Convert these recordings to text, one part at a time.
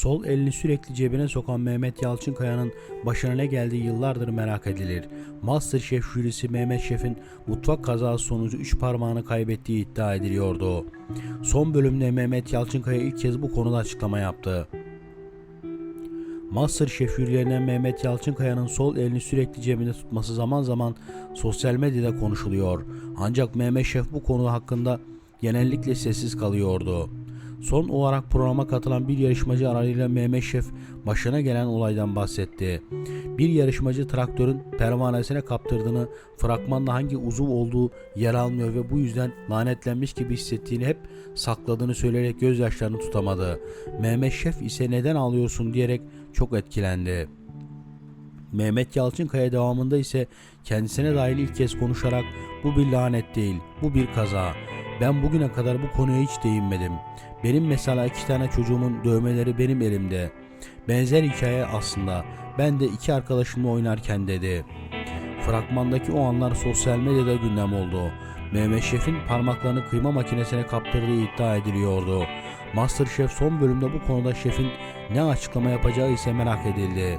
Sol elini sürekli cebine sokan Mehmet Yalçınkaya'nın başına ne geldiği yıllardır merak edilir. Masterchef jürisi Mehmet Şef'in mutfak kazası sonucu 3 parmağını kaybettiği iddia ediliyordu. Son bölümde Mehmet Yalçınkaya ilk kez bu konuda açıklama yaptı. Masterchef jürilerinden Mehmet Yalçınkaya'nın sol elini sürekli cebinde tutması zaman zaman sosyal medyada konuşuluyor. Ancak Mehmet Şef bu konu hakkında genellikle sessiz kalıyordu. Son olarak programa katılan bir yarışmacı arayla Mehmet Şef başına gelen olaydan bahsetti. Bir yarışmacı traktörün pervanesine kaptırdığını, fragmanda hangi uzuv olduğu yer almıyor ve bu yüzden lanetlenmiş gibi hissettiğini hep sakladığını söyleyerek gözyaşlarını tutamadı. Mehmet Şef ise neden ağlıyorsun diyerek çok etkilendi. Mehmet Yalçınkaya devamında ise kendisine dair ilk kez konuşarak bu bir lanet değil, bu bir kaza. Ben bugüne kadar bu konuya hiç değinmedim. Benim mesela iki tane çocuğumun dövmeleri benim elimde. Benzer hikaye aslında. Ben de iki arkadaşımla oynarken dedi. Fragmandaki o anlar sosyal medyada gündem oldu. Mehmet Şef'in parmaklarını kıyma makinesine kaptırdığı iddia ediliyordu. Masterchef son bölümde bu konuda şefin ne açıklama yapacağı ise merak edildi.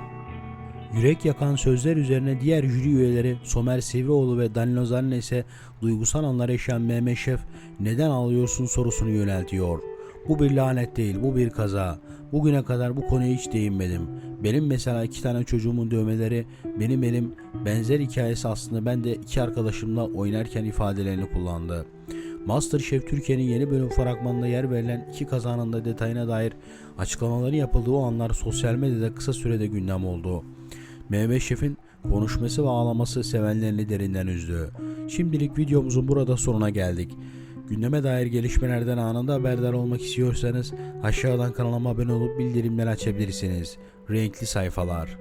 Yürek yakan sözler üzerine diğer jüri üyeleri Somer Sivrioğlu ve Danilo Zanne ise duygusal anlar yaşayan Mehmet Şef neden ağlıyorsun sorusunu yöneltiyor. Bu bir lanet değil, bu bir kaza. Bugüne kadar bu konuya hiç değinmedim. Benim mesela iki tane çocuğumun dövmeleri benim elim benzer hikayesi aslında ben de iki arkadaşımla oynarken ifadelerini kullandı. Masterchef Türkiye'nin yeni bölüm fragmanında yer verilen iki kazanın da detayına dair açıklamaları yapıldığı o anlar sosyal medyada kısa sürede gündem oldu. Mehmet Şef'in konuşması ve ağlaması sevenlerini derinden üzdü. Şimdilik videomuzun burada sonuna geldik. Gündeme dair gelişmelerden anında haberdar olmak istiyorsanız aşağıdan kanalıma abone olup bildirimleri açabilirsiniz. Renkli sayfalar.